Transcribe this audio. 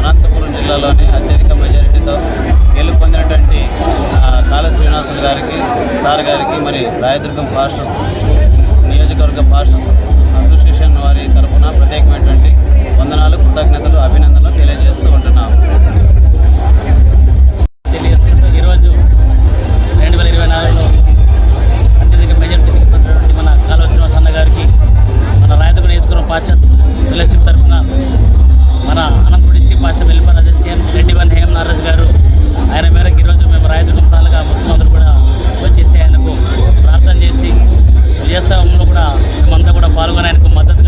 అనంతపురం జిల్లాలోని అత్యధిక మెజారిటీతో గెలుపొందినటువంటి కాళ శ్రీనివాసులు గారికి సార్ గారికి మరి రాయదుర్గం పాస్టర్స్ నియోజకవర్గ పాస్టర్స్ అసోసియేషన్ వారి తరఫున ప్రత్యేకమైనటువంటి వందనాలు కృతజ్ఞతలు అభినందనలు తెలియజేస్తూ ఉంటున్నాము. ఈరోజు రెండు వేల ఇరవై నాలుగులో అత్యధిక మన కాలువ అన్న గారికి మన రాయదుర్గ నియోజకవర్గం పాస్టర్స్ ఉత్సవంలో కూడా మేమంతా కూడా పాల్గొనడానికి మద్దతు